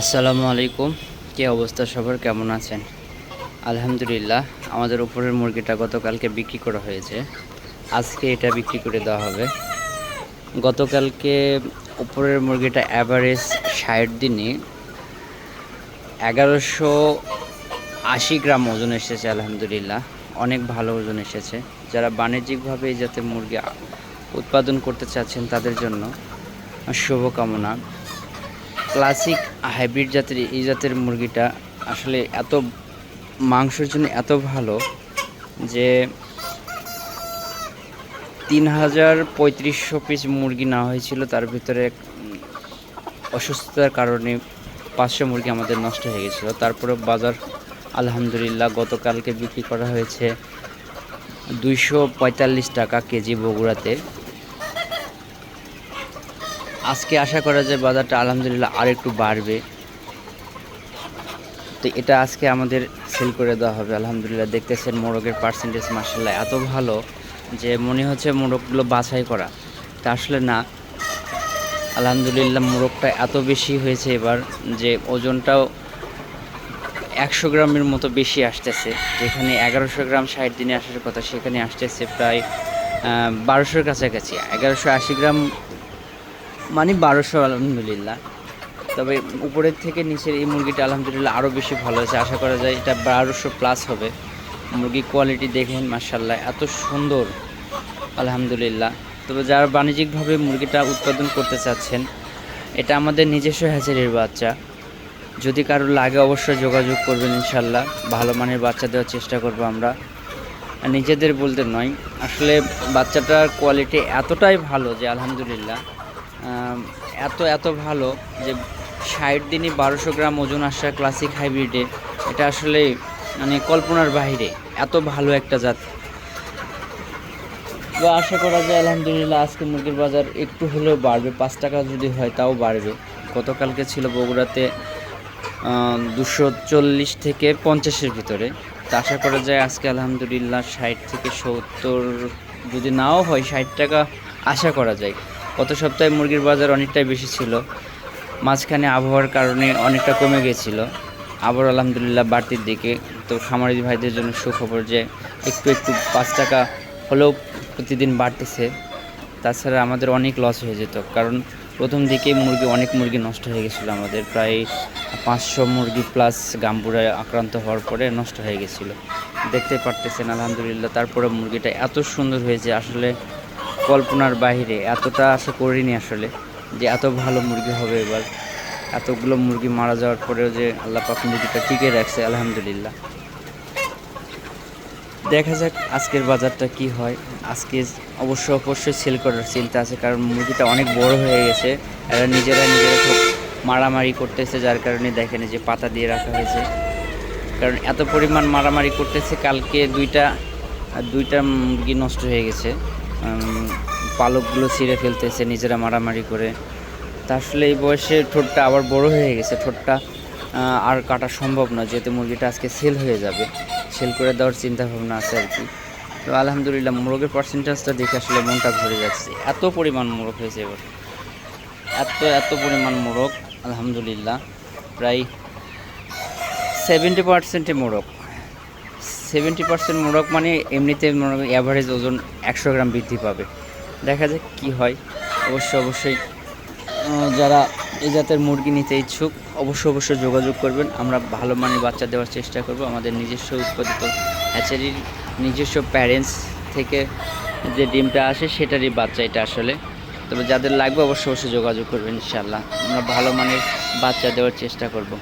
আসসালামু আলাইকুম। কী অবস্থা সবার? কেমন আছেন? আলহামদুলিল্লাহ, আমাদের উপরের মুরগিটা গতকালকে বিক্রি করা হয়েছে। আজকে এটা বিক্রি করে দেওয়া হবে। গতকালকে উপরের মুরগিটা অ্যাভারেজ ষাট দিনে এগারোশো আশি গ্রাম ওজন এসেছে, আলহামদুলিল্লাহ। অনেক ভালো ওজন এসেছে। যারা বাণিজ্যিকভাবে যাতে মুরগি উৎপাদন করতে চাচ্ছেন তাদের জন্য শুভকামনা। ক্লাসিক হাইব্রিড জাতের এই জাতের মুরগিটা আসলে এত মাংসের জন্য এত ভালো যে তিন হাজার পঁয়ত্রিশশো পিস মুরগি নেওয়া হয়েছিল, তার ভিতরে অসুস্থতার কারণে পাঁচশো মুরগি আমাদের নষ্ট হয়ে গেছিল। তারপরে বাজার, আলহামদুলিল্লাহ, গতকালকে বিক্রি করা হয়েছে দুইশো পঁয়তাল্লিশ টাকা কেজি বগুড়াতে। আজকে আশা করা যায় বাজারটা আলহামদুলিল্লাহ আর একটু বাড়বে। তো এটা আজকে আমাদের সেল করে দেওয়া হবে, আলহামদুলিল্লাহ। দেখতেছেন মোরগের পার্সেন্টেজ মার্শাল্লাহ এত ভালো যে মনে হচ্ছে মোরগগুলো বাছাই করা। তা আসলে না। আলহামদুলিল্লাহ মোরগটা এত বেশি হয়েছে এবার যে ওজনটাও একশো গ্রামের মতো বেশি আসতেছে। যেখানে এগারোশো গ্রাম ষাট দিনে আসার কথা সেখানে আসতেছে প্রায় বারোশোর কাছাকাছি। এগারোশো আশি গ্রাম মানে বারোশো, আলহামদুলিল্লাহ। তবে উপরের থেকে নিচের এই মুরগিটা আলহামদুলিল্লাহ আরও বেশি ভালো হয়েছে। আশা করা যায় এটা বারোশো প্লাস হবে। মুরগির কোয়ালিটি দেখেন মার্শাল্লাহ এত সুন্দর। আলহামদুলিল্লাহ। তবে যারা বাণিজ্যিকভাবে মুরগিটা উৎপাদন করতে চাচ্ছেন, এটা আমাদের নিজস্ব হ্যাচারির বাচ্চা। যদি কারও লাগে অবশ্যই যোগাযোগ করবেন ইনশাল্লাহ ভালো মানের বাচ্চা দেওয়ার চেষ্টা করব আমরা। নিজেদের বলতে নয়, আসলে বাচ্চাটার কোয়ালিটি এতটাই ভালো যে আলহামদুলিল্লাহ। এত এত ভালো যে ষাট দিনই বারোশো গ্রাম ওজন আসা ক্লাসিক হাইব্রিডে এটা আসলে মানে কল্পনার বাইরে এত ভালো একটা জাত। তো আশা করা যায়, আলহামদুলিল্লাহ আজকে মুরগির বাজার একটু হলেও বাড়বে, পাঁচ টাকা যদি হয় তাও বাড়বে। গতকালকে ছিল বগুড়াতে দুশো চল্লিশ থেকে পঞ্চাশের ভিতরে। তা আশা করা যায়, আজকে আলহামদুলিল্লাহ ষাট থেকে সত্তর যদি নাও হয়, ষাট টাকা আশা করা যায়। গত সপ্তাহে মুরগির বাজার অনেকটাই বেশি ছিল। মাঝখানে আবহাওয়ার কারণে অনেকটা কমে গেছিল। আবার আলহামদুলিল্লাহ বাড়তির দিকে। তো খামারি ভাইদের জন্য সুখবর যে একটু একটু পাঁচ টাকা হলেও প্রতিদিন বাড়তেছে। তাছাড়া আমাদের অনেক লস হয়ে যেত। কারণ প্রথম দিকে মুরগি, অনেক মুরগি নষ্ট হয়ে গেছিল আমাদের। প্রায় পাঁচশো মুরগি প্লাস গাম্বুরায় আক্রান্ত হওয়ার পরে নষ্ট হয়ে গেছিল। দেখতে পারতেছেন আলহামদুলিল্লাহ তারপরে মুরগিটা এত সুন্দর হয়েছে। আসলে কল্পনার বাইরে এতটা আশা করিনি আসলে যে এত ভালো মুরগি হবে এবার। এতগুলো মুরগি মারা যাওয়ার পরেও যে আল্লাহ পাক মুরগিটা টিকে রাখছে, আলহামদুলিল্লাহ। দেখা যাক আজকের বাজারটা কি হয়। আজকে অবশ্য অবশ্যই সেল করার চিন্তা আছে, কারণ মুরগিটা অনেক বড় হয়ে গেছে। এরা নিজেরা নিজেরা খুব মারামারি করতেছে, যার কারণে দেখেন যে পাতা দিয়ে রাখা হয়েছে। কারণ এত পরিমাণ মারামারি করতেছে, কালকে দুইটা দুইটা মুরগি নষ্ট হয়ে গেছে। পালকগুলো ছিঁড়ে ফেলতেছে, নিজেরা মারামারি করে। তা আসলে এই বয়সে ঠোঁটটা আবার বড় হয়ে গেছে। ঠোঁটটা আর কাটা সম্ভব না যেহেতু মুরগিটা আজকে সেল হয়ে যাবে। সেল করে দেওয়ার চিন্তা ভাবনা আছে আর কি। তো আলহামদুলিল্লাহ, মোরগের পার্সেন্টেজটা দেখে আসলে মনটা ভরে যাচ্ছে। এত পরিমাণ মোরগ হয়েছে এবার। এত এত পরিমাণ মোরগ, আলহামদুলিল্লাহ। প্রায় সেভেন্টি পার্সেন্টে মোরগ। সেভেন্টি পার্সেন্ট মোরগ মানে এমনিতে অ্যাভারেজ ওজন একশো গ্রাম বৃদ্ধি পাবে। দেখা যাক কি হয়। অবশ্যই অবশ্যই যারা এই জাতের মুরগি নিতে ইচ্ছুক, অবশ্যই অবশ্যই যোগাযোগ করবেন। আমরা ভালো মানের বাচ্চা দেওয়ার চেষ্টা করব। আমাদের নিজস্ব উৎপাদিত হ্যাচারির নিজস্ব প্যারেন্টস থেকে যে ডিমটা আসে, সেটারই বাচ্চা এটা আসলে। তবে যাদের লাগবে অবশ্যই অবশ্যই যোগাযোগ করবেন ইনশাল্লাহ আমরা ভালো মানের বাচ্চা দেওয়ার চেষ্টা করব।